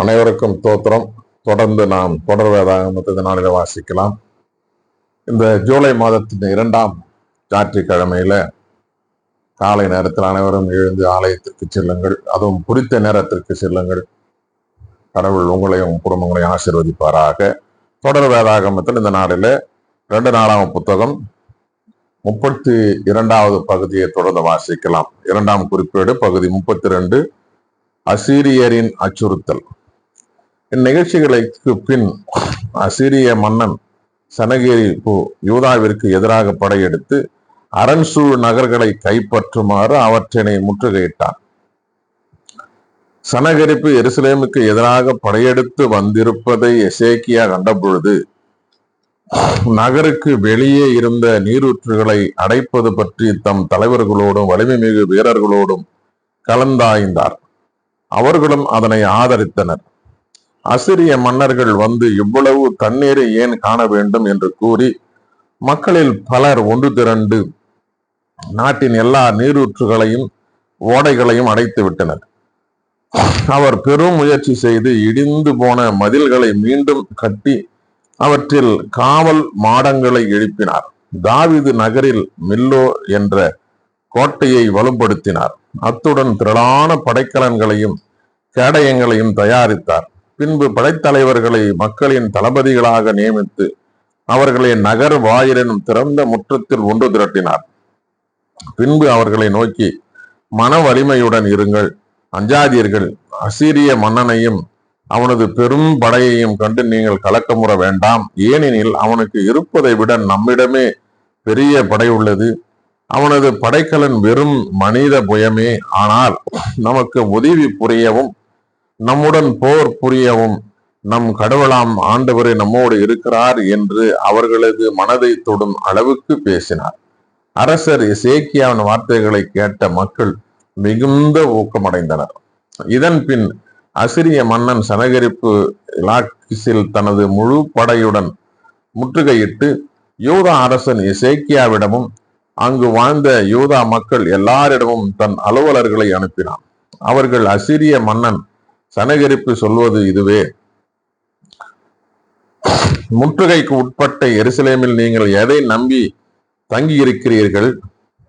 அனைவருக்கும் தோத்திரம். தொடர்ந்து நாம் தொடர் வேதாகமத்தை இந்த வாசிக்கலாம். இந்த ஜூலை மாதத்தின் இரண்டாம் ஞாயிற்றுக்கிழமையில காலை நேரத்தில் அனைவரும் எழுந்து ஆலயத்திற்கு செல்லுங்கள். அதுவும் குறித்த நேரத்திற்கு செல்லுங்கள். கடவுள் உங்களையும் குடும்பங்களையும் ஆசீர்வதிப்பாராக. தொடர் வேதாகமத்தில் இந்த நாளில் ரெண்டு நாளாம் புத்தகம் முப்பத்தி இரண்டாவது பகுதியை தொடர்ந்து வாசிக்கலாம். இரண்டாம் குறிப்பேடு பகுதி முப்பத்தி ரெண்டு அசீரியரின் அச்சுறுத்தல். இந்நிகழ்ச்சிகளுக்கு பின் அசிரிய மன்னன் சனகேரிப்பு யூதாவிற்கு எதிராக படையெடுத்து அரண்சூழ் நகர்களை கைப்பற்றுமாறு அவற்றினை முற்றுகையிட்டான். சனகரிப்பு எருசலேமுக்கு எதிராக படையெடுத்து வந்திருப்பதை எசேக்கியா கண்டபொழுது நகருக்கு வெளியே இருந்த நீரூற்றுகளை அடைப்பது பற்றி தம் தலைவர்களோடும் வலிமை மிகு வீரர்களோடும் கலந்தாய்ந்தார். அவர்களும் அதனை ஆதரித்தனர். அசிரிய மன்னர்கள் வந்து இவ்வளவு தண்ணீரை ஏன் காண வேண்டும் என்று கூறி மக்களில் பலர் ஒன்று திரண்டு நாட்டின் எல்லா நீரூற்றுகளையும் ஓடைகளையும் அடைத்து விட்டனர். அவர் பெரும் முயற்சி செய்து இடிந்து போன மதில்களை மீண்டும் கட்டி அவற்றில் காவல் மாடங்களை எழுப்பினார். தாவிது நகரில் மில்லோ என்ற கோட்டையை வலுப்படுத்தினார். அத்துடன் திரளான படைக்கலன்களையும் கேடயங்களையும் தயாரித்தார். பின்பு படைத்தலைவர்களை மக்களின் தளபதிகளாக நியமித்து அவர்களை நகர் வாயிலினும் திறந்த முற்றத்தில் ஒன்று திரட்டினார். பின்பு அவர்களை நோக்கி மன வலிமையுடன் இருங்கள். அஞ்சாதீர்கள். அசீரிய மன்னனையும் அவனது பெரும் படையையும் கண்டு நீங்கள் கலக்கமுற வேண்டாம். ஏனெனில் அவனுக்கு இருப்பதை விட நம்மிடமே பெரிய படை உள்ளது. அவனது படைக்கலன் வெறும் மனித புயமே. ஆனால் நமக்கு உதவி புரியவும் நம்முடன் போர் புரியவும் நம் கடவுளாம் ஆண்டவரே நம்மோடு இருக்கிறார் என்று அவர்களது மனதை தொடும் அளவுக்கு பேசினார். அரசர் இசேக்கியாவின் வார்த்தைகளை கேட்ட மக்கள் மிகுந்த ஊக்கமடைந்தனர். இதன் பின் அசிரிய மன்னன் சனகரிப்பு இலாக்கிஸில் தனது முழு படையுடன் முற்றுகையிட்டு யூதா அரசன் இசேக்கியாவிடமும் அங்கு வாழ்ந்த யூதா மக்கள் எல்லாரிடமும் தன் அலுவலர்களை அனுப்பினான். அவர்கள் அசிரிய மன்னன் சனகரிப்பு சொல்வது இதுவே. முற்றுகைக்கு உட்பட்ட எருசலேமில் நீங்கள் எதை நம்பி தங்கி இருக்கிறீர்கள்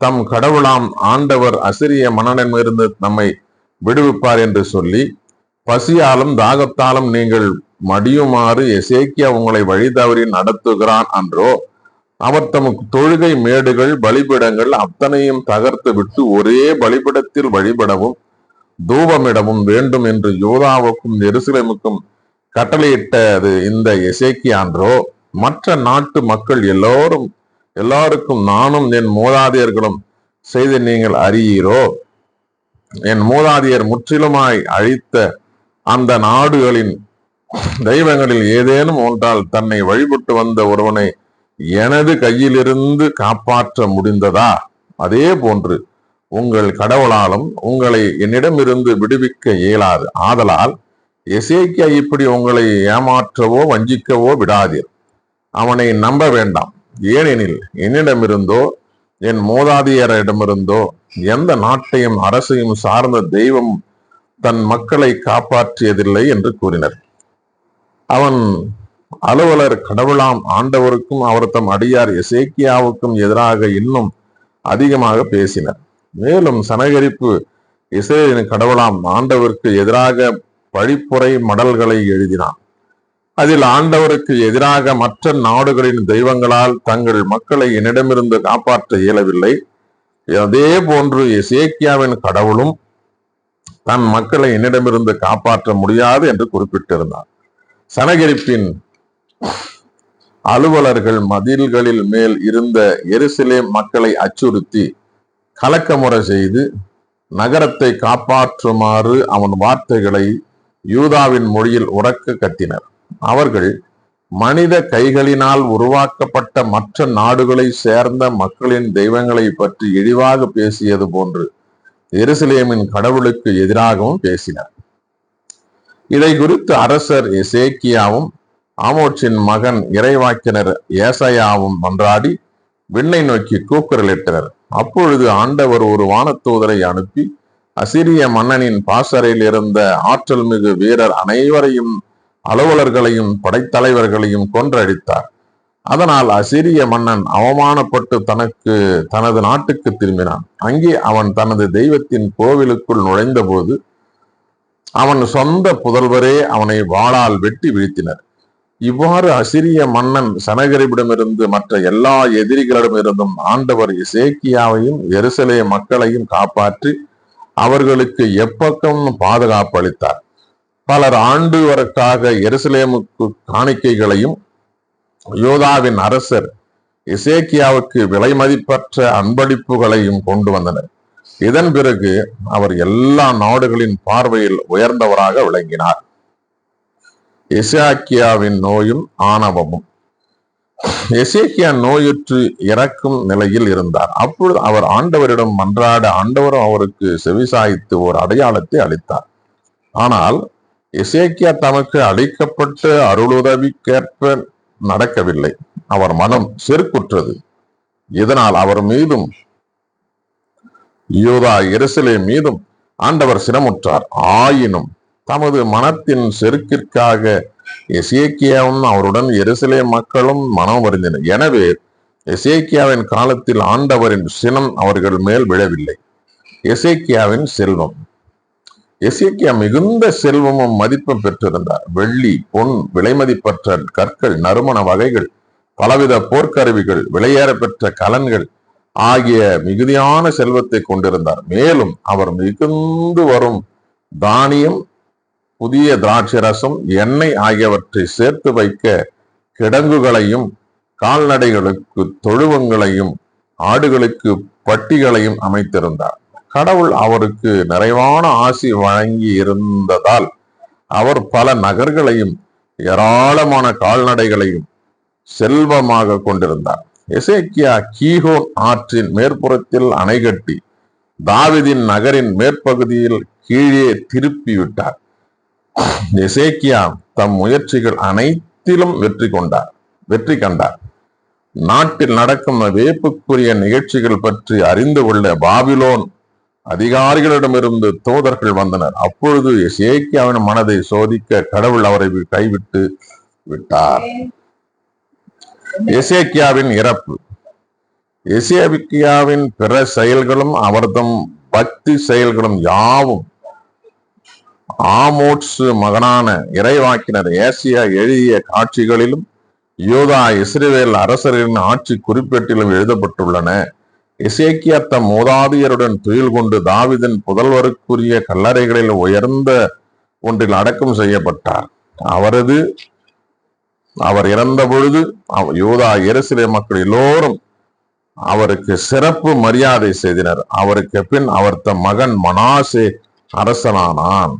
தம் கடவுளாம் ஆண்டவர் அசிரிய மன்னனிடமிருந்து நம்மை விடுவிப்பார் என்று சொல்லி பசியாலும் தாகத்தாலும் நீங்கள் மடியுமாறு எசேக்கியா உங்களை வழி தவறி நடத்துகிறான் அன்றோ? அவர் தமக்கு தொழுகை மேடுகள் பலிபிடங்கள் அத்தனையும் தகர்த்து விட்டு ஒரே பலிபிடத்தில் வழிபடவும் தூபமிடவும் வேண்டும் என்று யோதாவுக்கும் எருசலேமுக்கும் கட்டளையிட்டது இந்த எசேக்கியான்றோ மற்ற நாட்டு மக்கள் எல்லோரும் எல்லாருக்கும் நானும் என் மூதாதையர்களும் செய்து நீங்கள் அறியீரோ? என் மூதாதையர் முற்றிலுமாய் அழித்த அந்த நாடுகளின் தெய்வங்களில் ஏதேனும் ஒன்றால் தன்னை வழிபட்டு வந்த ஒருவனை எனது கையிலிருந்து காப்பாற்ற முடிந்ததா? அதே போன்று உங்கள் கடவுளாலும் உங்களை என்னிடமிருந்து விடுவிக்க இயலாது. ஆதலால் எசேக்கியா இப்படி உங்களை ஏமாற்றவோ வஞ்சிக்கவோ விடாதீர். அவனை நம்ப வேண்டாம். ஏனெனில் என்னிடமிருந்தோ என் மூதாதையரிடமிருந்தோ எந்த நாட்டையும் அரசையும் சார்ந்த தெய்வம் தன் மக்களை காப்பாற்றியதில்லை என்று கூறினர். அவன் அலுவலர் கடவுளாம் ஆண்டவருக்கும் அவர் தம் அடியார் எசேக்கியாவுக்கும் எதிராக இன்னும் அதிகமாக பேசினர். மேலும் சனகரிப்பு இஸ்ரேலின் கடவுளாம் ஆண்டவருக்கு எதிராக பழிப்புரை மடல்களை எழுதினான். அதில் ஆண்டவருக்கு எதிராக மற்ற நாடுகளின் தெய்வங்களால் தங்கள் மக்களை என்னிடமிருந்து காப்பாற்ற இயலவில்லை. அதே போன்று இசேக்கியாவின் கடவுளும் தன் மக்களை என்னிடமிருந்து காப்பாற்ற முடியாது என்று குறிப்பிட்டிருந்தார். சனகரிப்பின் அலுவலர்கள் மதில்களில் மேல் இருந்த எருசலேம் மக்களை அச்சுறுத்தி கலக்கமுறை செய்து நகரத்தை காப்பாற்றுமாறு அவன் வார்த்தைகளை யூதாவின் மொழியில் உறக்க கத்தினர் அவர்கள் மனித கைகளினால் உருவாக்கப்பட்ட மற்ற நாடுகளை சேர்ந்த மக்களின் தெய்வங்களை பற்றி இழிவாக பேசியது போன்று எருசலேமின் கடவுளுக்கு எதிராகவும் பேசினர். இதை குறித்து அரசர் எசேக்கியாவும் ஆமோச்சின் மகன் இறைவாக்கினர் ஏசையாவும் மன்றாடி விண்ணை நோக்கி கூக்குரலிட்டனர். அப்பொழுது ஆண்டவர் ஒரு வானத்தூதரை அனுப்பி அசிரிய மன்னனின் பாசறையில் இருந்த ஆற்றல் மிகு வீரர் அனைவரையும் அலுவலர்களையும் படைத்தலைவர்களையும் கொன்றடித்தார். அதனால் அசிரிய மன்னன் அவமானப்பட்டு தனக்கு தனது நாட்டுக்கு திரும்பினான். அங்கே அவன் தனது தெய்வத்தின் கோவிலுக்குள் நுழைந்தபோது அவன் சொந்த புதல்வரே அவனை வாளால் வெட்டி வீழ்த்தினர். இவ்வாறு அசிரிய மன்னன் சனகரிபிடமிருந்து மற்ற எல்லா எதிரிகளிடமிருந்தும் ஆண்டவர் இசேக்கியாவையும் எருசலே மக்களையும் காப்பாற்றி அவர்களுக்கு எப்பக்கம் பாதுகாப்பு அளித்தார் பலர் ஆண்டுவருக்காக எருசலேமுக்கு காணிக்கைகளையும் யோதாவின் அரசர் இசேக்கியாவுக்கு விலை மதிப்பற்ற அன்பளிப்புகளையும் கொண்டு வந்தனர். இதன் பிறகு அவர் எல்லா நாடுகளின் பார்வையில் உயர்ந்தவராக விளங்கினார். எசாக்கியாவின் நோயும் ஆணவமும். எசேக்கியா நோயுற்று இறக்கும் நிலையில் இருந்தார். அப்பொழுது அவர் ஆண்டவரிடம் மன்றாட ஆண்டவரும் அவருக்கு செவிசாய்த்து ஒரு அடையாளத்தை அளித்தார். ஆனால் எசேக்கியா தமக்கு அளிக்கப்பட்ட அருளுதவிக்கேற்ப நடக்கவில்லை. அவர் மனம் செருக்குற்றது. இதனால் அவர் மீதும் யோதா எருசலே மீதும் ஆண்டவர் சிரமுற்றார் ஆயினும் தமது மனத்தின் செருக்கிற்காக எசேக்கியாவும் அவருடன் எருசலே மக்களும் மனம் வருந்தினர் எனவே எசேக்கியாவின் காலத்தில் ஆண்டவரின் சினம் அவர்கள் மேல் விழவில்லை. எசேக்கியாவின் செல்வம். எசேக்கியா மிகுந்த செல்வமும் மதிப்பும் பெற்றிருந்தார். வெள்ளி பொன் விலைமதிப்பற்ற கற்கள் நறுமண வகைகள் பலவித போர்க்கருவிகள் விலையேற பெற்ற கலன்கள் ஆகிய மிகுதியான செல்வத்தை கொண்டிருந்தார். மேலும் அவர் மிகுந்து வரும் தானியம் புதிய திராட்சை ரசம் எண்ணெய் ஆகியவற்றை சேர்த்து வைக்க கிடங்குகளையும் கால்நடைகளுக்கு தொழுவங்களையும் ஆடுகளுக்கு பட்டிகளையும் அமைத்திருந்தார். கடவுள் அவருக்கு நிறைவான ஆசி வழங்கி இருந்ததால் அவர் பல நகர்களையும் ஏராளமான கால்நடைகளையும் செல்வமாக கொண்டிருந்தார். எசேக்கியா கீகோன் ஆற்றின் மேற்புறத்தில் அணை கட்டி தாவிதின் நகரின் மேற்பகுதியில் கீழே திருப்பி விட்டார். எசேக்கியா தம் முயற்சிகள் அனைத்திலும் வெற்றி கொண்டார் வெற்றி கண்டார். நாட்டில் நடக்கும் வேப்புக்குரிய நிகழ்ச்சிகள் பற்றி அறிந்து கொள்ள பாபிலோன் அதிகாரிகளிடமிருந்து தோதர்கள் வந்தனர். அப்பொழுது எசேக்கியாவின் மனதை சோதிக்க கடவுள் அவரை கைவிட்டு விட்டார். எசேக்கியாவின் இறப்பு. எசேக்கியாவின் பிற செயல்களும் அவர்தம் பக்தி செயல்களும் யாவும் ஆமோட்ஸ் மகனான இறைவாக்கினர் ஏசியா எழுதிய காட்சிகளிலும் யோதா இஸ்ரேல் அரசரின் ஆட்சி குறிப்பேட்டிலும் எழுதப்பட்டுள்ளன. இசேக்கியா தம் மூதாதையருடன் துயில் கொண்டு தாவிதன் புதல்வருக்குரிய கல்லறைகளில் உயர்ந்த ஒன்றில் அடக்கம் செய்யப்பட்டார். அவரது அவர் இறந்த பொழுது யூதா எருசலே மக்கள் எல்லோரும் அவருக்கு சிறப்பு மரியாதை செய்தனர். அவருக்கு பின் அவர் தம் மகன் மனாசே அரசனானான்.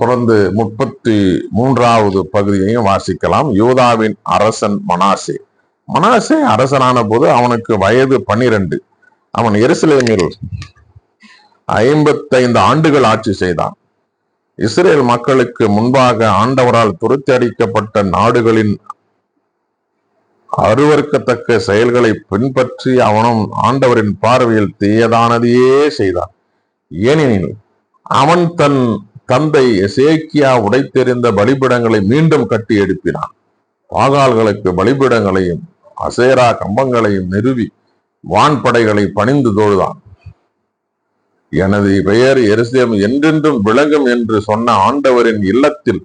தொடர்ந்து முப்பத்தி மூன்றாவது பகுதியையும் வாசிக்கலாம். யூதாவின் அரசன் மனாசே. மனாசே அரசனான போது அவனுக்கு வயது பன்னிரண்டு. அவன் எருசலேமில் ஐம்பத்தைந்து ஆண்டுகள் ஆட்சி செய்தான். இஸ்ரேல் மக்களுக்கு முன்பாக ஆண்டவரால் துருத்தி அடிக்கப்பட்ட நாடுகளின் அருவருக்கத்தக்க செயல்களை பின்பற்றி அவனும் ஆண்டவரின் பார்வையில் தீயதானதையே செய்தான். ஏனெனில் அவன் தன் தந்தை எசேக்கியா உடைத்தெறிந்த பலிபிடங்களை மீண்டும் கட்டி எழுப்பினான் பாகால்களுக்கு பலிபிடங்களையும் அசேரா கம்பங்களையும் நிறுவி வான்படைகளை பணிந்து தொழுதான். எனது பெயர் எருசலேம் என்றென்றும் விளங்கும் என்று சொன்ன ஆண்டவரின் இல்லத்தில்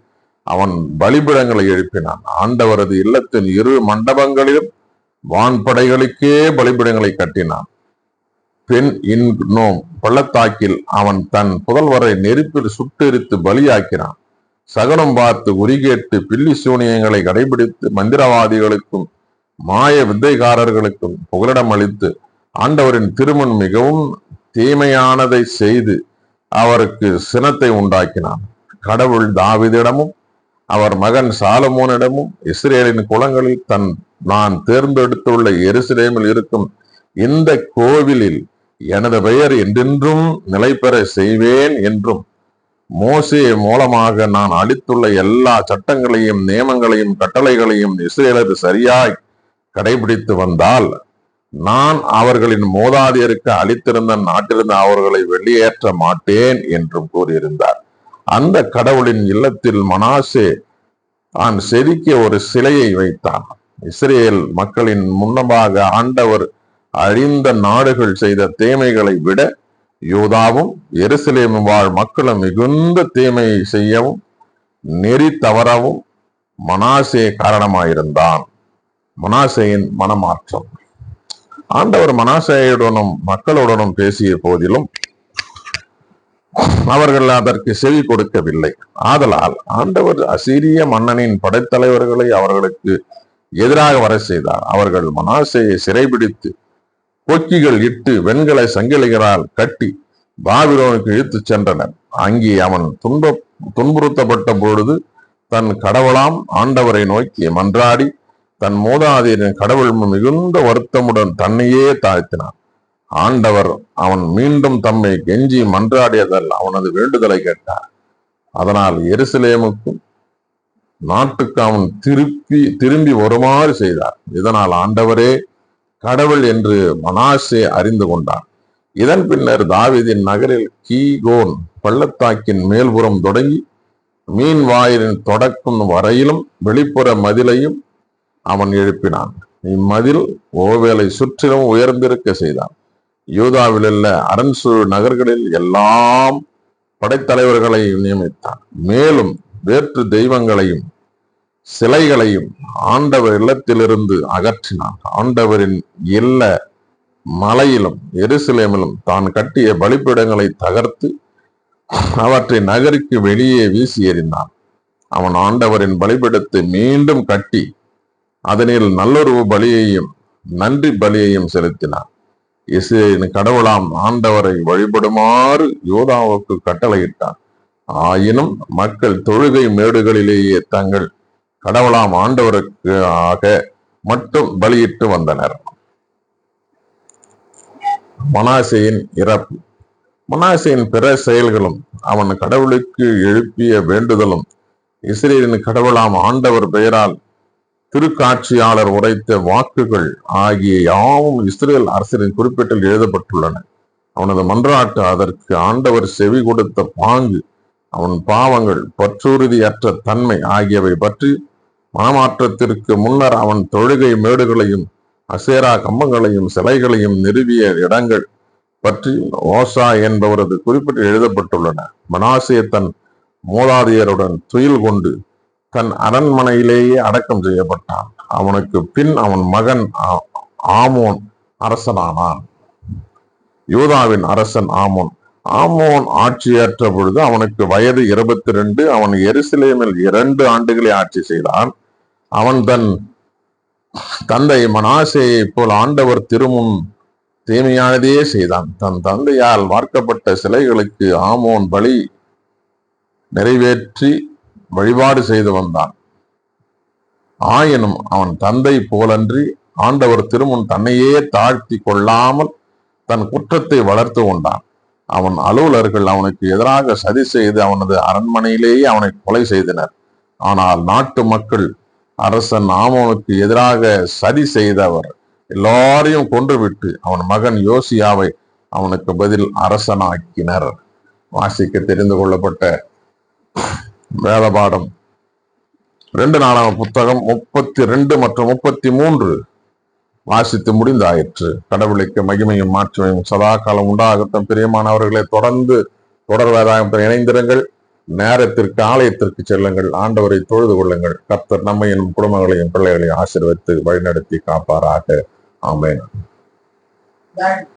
அவன் பலிபிடங்களை எழுப்பினான். ஆண்டவரது இல்லத்தின் இரு மண்டபங்களிலும் வான்படைகளுக்கே பலிபிடங்களை கட்டினான். பெண் இன்னோம் பள்ளத்தாக்கில் அவன் தன் புதல்வரை நெருப்பில் சுட்டெரித்து பலியாக்கினான். சகனம் பார்த்து உரிகேட்டு பில்லி சூனியங்களை கடைபிடித்து மந்திரவாதிகளுக்கும் மாய வித்தைகாரர்களுக்கும் புகலிடம் அளித்து ஆண்டவரின் திருமண் மிகவும் தீமையானதை செய்து அவருக்கு சினத்தை உண்டாக்கினான். கடவுள் தாவிதிடமும் அவர் மகன் சாலமோனிடமும் இஸ்ரேலின் குளங்களில் தன் நான் தேர்ந்தெடுத்துள்ள எருசலேமில் இருக்கும் இந்த கோவிலில் எனது பெயர் என்றென்றும் நிலை பெற செய்வேன் என்றும் மோசே மூலமாக நான் அளித்துள்ள எல்லா சட்டங்களையும் நியமங்களையும் கட்டளைகளையும் இஸ்ரேலர் சரியாய் கடைபிடித்து வந்தால் நான் அவர்களின் மூதாதையருக்கு அளித்திருந்த நாட்டிலிருந்து அவர்களை வெளியேற்ற மாட்டேன் என்றும் கூறியிருந்தார். அந்த கடவுளின் இல்லத்தில் மனாசே தான் செதுக்கிய ஒரு சிலையை வைத்தான். இஸ்ரேல் மக்களின் முன்னமாக ஆண்டவர் அறிந்த நாடுகள் செய்த தீமைகளை விட யூதாவும் எருசலேமும் வாழ் மக்களும் மிகுந்த தீமை செய்யவும் நெறி தவறவும் மனாசே காரணமாயிருந்தான். மனாசேயின் மனமாற்றம். ஆண்டவர் மனாசேயுடனும் மக்களுடனும் பேசிய போதிலும் அவர்கள் அதற்கு செவி கொடுக்கவில்லை. ஆதலால் ஆண்டவர் அசிரிய மன்னனின் படைத்தலைவர்களை அவர்களுக்கு எதிராக வர செய்தார். அவர்கள் மனாசையை சிறைபிடித்து கொக்கிகள் இட்டு வெண்கல சங்கிலிகளால் கட்டி பாபிலோனுக்கு இழுத்துச் சென்றனர். அங்கே அவன் துன்ப துன்புறுத்தப்பட்ட பொழுது தன் கடவுளாம் ஆண்டவரை நோக்கி மன்றாடி தன் மூதாதையரின் கடவுள் மிகுந்த வருத்தமுடன் தன்னையே தாழ்த்தினான். ஆண்டவர் அவன் மீண்டும் தம்மை கெஞ்சி மன்றாடியதால் அவனது வேண்டுதலை கேட்டார். அதனால் எருசலேமுக்கும் நாட்டுக்கு அவன் திருப்பி திரும்பி வருமாறு செய்தார். இதனால் ஆண்டவரே கடவுள் என்று மனாசே அறிந்து கொண்டான். இதன் பின்னர் தாவிதின் நகரில் கீகோன் பள்ளத்தாக்கின் மேல்புறம் தொடங்கி மீன் வாயிலின் தொடக்கும் வரையிலும் வெளிப்புற மதிலையும் அவன் எழுப்பினான். இம்மதில் ஓவேலை சுற்றிலும் உயர்ந்திருக்க செய்தான். யூதாவில் உள்ள அரண்சூழ் நகர்களில் எல்லாம் படைத்தலைவர்களை நியமித்தான். மேலும் வேற்று தெய்வங்களையும் சிலைகளையும் ஆண்டவர் இல்லத்திலிருந்து அகற்றினான் ஆண்டவரின் இல்ல மலையிலும் எருசலேமிலும் தான் கட்டிய பலிப்பிடங்களை தகர்த்து அவற்றை நகருக்கு வெளியே வீசி எறிந்தான். அவன் ஆண்டவரின் பலிபிடத்தை மீண்டும் கட்டி அதனில் நல்லுறவு பலியையும் நன்றி பலியையும் செலுத்தினான். இசையின் கடவுளாம் ஆண்டவரை வழிபடுமாறு யோதாவுக்கு கட்டளையிட்டான். ஆயினும் மக்கள் தொழுகை மேடுகளிலேயே தங்கள் கடவுளாம் ஆண்டவருக்கு ஆக மட்டும் பலியிட்டு வந்தனர். மனாசையின் இறப்பு. மனாசையின் பிற செயல்களும் அவன் கடவுளுக்கு எழுப்பிய வேண்டுதலும் இஸ்ரேலின் கடவுளாம் ஆண்டவர் பெயரால் திருக்காட்சியாளர் உரைத்த வாக்குகள் ஆகிய யாவும் இஸ்ரேல் அரசரின் குறிப்பிட்டில் எழுதப்பட்டுள்ளன. அவனது மன்றாட்டு அதற்கு ஆண்டவர் செவி கொடுத்த பாங்கு அவன் பாவங்கள் பற்றுறுதியற்ற தன்மை ஆகியவை பற்றி மனமாற்றத்திற்கு முன்னர் அவன் தொழுகை மேடுகளையும் அசேரா கம்பங்களையும் சிலைகளையும் நிறுவிய இடங்கள் பற்றி ஓசா என்பவரது குறிப்பிட்டு எழுதப்பட்டுள்ளன. மனாசே தன் மூதாதையருடன் துயில் கொண்டு தன் அரண்மனையிலேயே அடக்கம் செய்யப்பட்டான். அவனுக்கு பின் அவன் மகன் ஆ- ஆமோன் அரசனானான். யூதாவின் அரசன் ஆமோன். ஆமோன் ஆட்சியேற்ற பொழுது அவனுக்கு வயது இருபத்தி ரெண்டு. அவன் எருசலேமில் இரண்டு ஆண்டுகளை ஆட்சி செய்தான். அவன் தன் தந்தை மனாசையை போல் ஆண்டவர் திருமுன் தீமையானதையே செய்தான். தன் தந்தையால் வார்க்கப்பட்ட சிலைகளுக்கு ஆமோன் பலி நிறைவேற்றி வழிபாடு செய்து வந்தான். ஆயினும் அவன் தந்தை போலன்றி ஆண்டவர் திருமுன் தன்னையே தாழ்த்தி கொள்ளாமல் தன் குற்றத்தை வளர்த்து கொண்டான். அவன் அலுவலர்கள் அவனுக்கு எதிராக சதி செய்து அவனது அரண்மனையிலேயே அவனை கொலை செய்தனர். ஆனால் நாட்டு மக்கள் அரசன் ஆமோனுக்கு எதிராக சதி செய்தவர். எல்லாரையும் கொன்றுவிட்டு அவன் மகன் யோசியாவை அவனுக்கு பதில் அரசனாக்கினர். வாசிக்க தெரிந்து கொள்ளப்பட்ட வேதபாடம் ரெண்டு நாளாம் புத்தகம் முப்பத்தி ரெண்டு மற்றும் முப்பத்தி மூன்று வாசித்து முடிந்தாயிற்று. கடவுளுக்கு மகிமையும் மாற்றமையும் சதா காலம் உண்டாகட்டும். பிரியமானவர்களை தொடர்ந்து தொடர் வேதாகத்தில் இணைந்திருங்கள். நேரத்திற்கு ஆலயத்திற்கு செல்லுங்கள். ஆண்டவரை தொழுது கொள்ளுங்கள். கர்த்தர் நம்மையும் குடும்பங்களையும் பிள்ளைகளையும் ஆசீர்வதித்து வழிநடத்தி காப்பாராக. ஆமேன்.